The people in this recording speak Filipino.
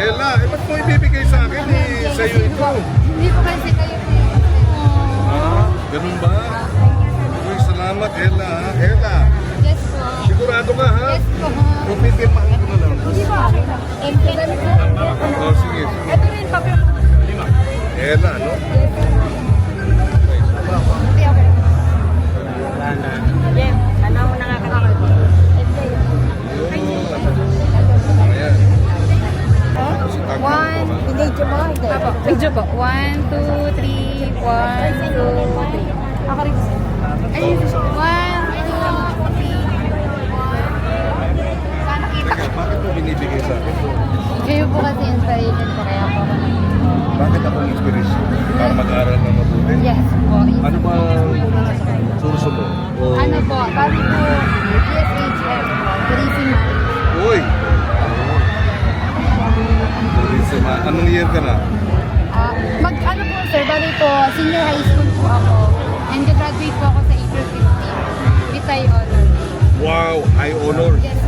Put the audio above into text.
Ella, eh, ba't mo ibibigay sa akin? Eh, sa'yo ito. Hindi ko kasi kayo Ah, ganun ba? Uy, salamat, Ella. Ella, Yes po. sigurado ka, ha? Yes po. Kung may timaan ko na lang. Hindi ba? Ah, ito rin, Oh, video mo. Apo, video po. One, two, three. One, two, three. Ako rin. Ayun, one, two, three. One. Sana kita. Bakit mo binibigay sa akin? Kayo po kasi inspiration ko kaya po. Bakit ako inspiration? Para mag-aral ng mabuti? Yes po. Ano ba kurso mo? Ano po, bali po, ESHM po, ka na? Ah, mag ano po sir, bali po, senior high school po ako. And graduate po ako sa April 15. With high honor. Wow! High honor. Yes